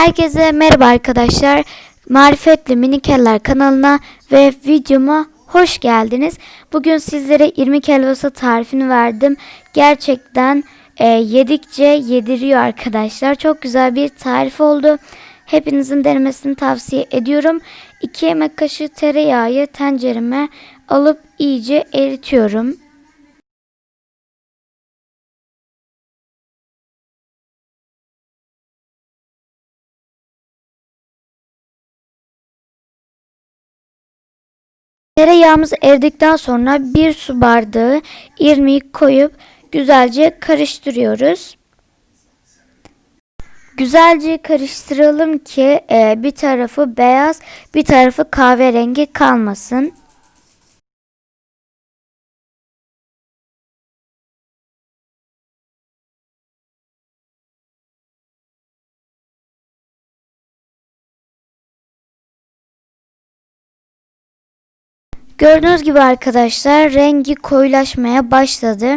Herkese merhaba arkadaşlar. Marifetli Minikeller kanalına ve videoma hoş geldiniz. Bugün sizlere irmik helvası tarifini verdim. Gerçekten e, yedikçe yediriyor arkadaşlar. Çok güzel bir tarif oldu. Hepinizin denemesini tavsiye ediyorum. 2 yemek kaşığı tereyağı tencereme alıp iyice eritiyorum. Tereyağımız eridikten sonra bir su bardağı irmiği koyup güzelce karıştırıyoruz. Güzelce karıştıralım ki e, bir tarafı beyaz bir tarafı kahverengi kalmasın. Gördüğünüz gibi arkadaşlar rengi koyulaşmaya başladı.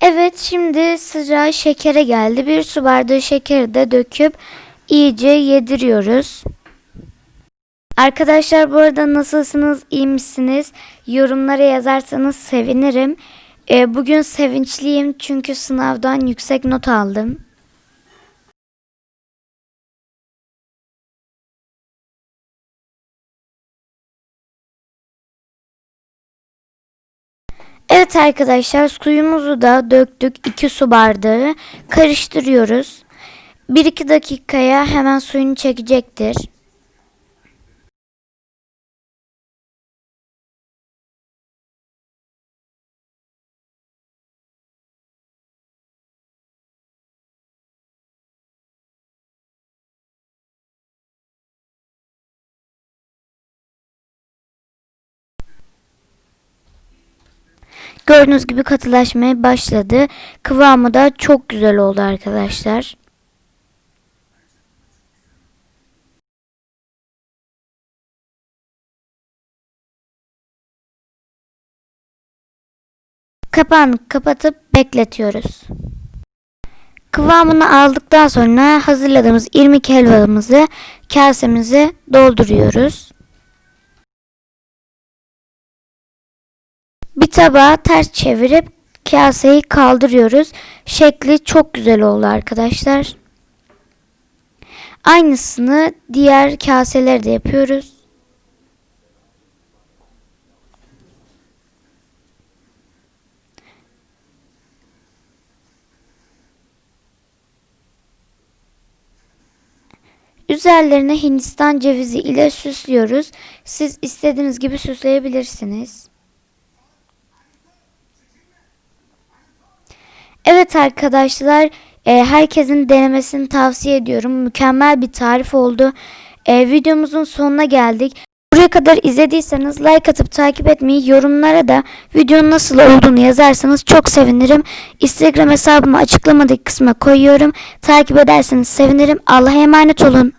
Evet şimdi sıra şekere geldi. Bir su bardağı şekeri de döküp iyice yediriyoruz. Arkadaşlar bu arada nasılsınız, iyi misiniz? Yorumlara yazarsanız sevinirim. Ee, bugün sevinçliyim çünkü sınavdan yüksek not aldım. Evet arkadaşlar suyumuzu da döktük 2 su bardağı karıştırıyoruz. 1-2 dakikaya hemen suyunu çekecektir. Gördüğünüz gibi katılaşmaya başladı. Kıvamı da çok güzel oldu arkadaşlar. Kapağını kapatıp bekletiyoruz. Kıvamını aldıktan sonra hazırladığımız irmik helvamızı kasemize dolduruyoruz. Bir tabağa ters çevirip kaseyi kaldırıyoruz. Şekli çok güzel oldu arkadaşlar. Aynısını diğer kaselerde yapıyoruz. Üzerlerine Hindistan cevizi ile süslüyoruz. Siz istediğiniz gibi süsleyebilirsiniz. Evet arkadaşlar, e, herkesin denemesini tavsiye ediyorum. Mükemmel bir tarif oldu. E, videomuzun sonuna geldik. Buraya kadar izlediyseniz like atıp takip etmeyi, yorumlara da videonun nasıl olduğunu yazarsanız çok sevinirim. Instagram hesabımı açıklamadaki kısma koyuyorum. Takip ederseniz sevinirim. Allah'a emanet olun.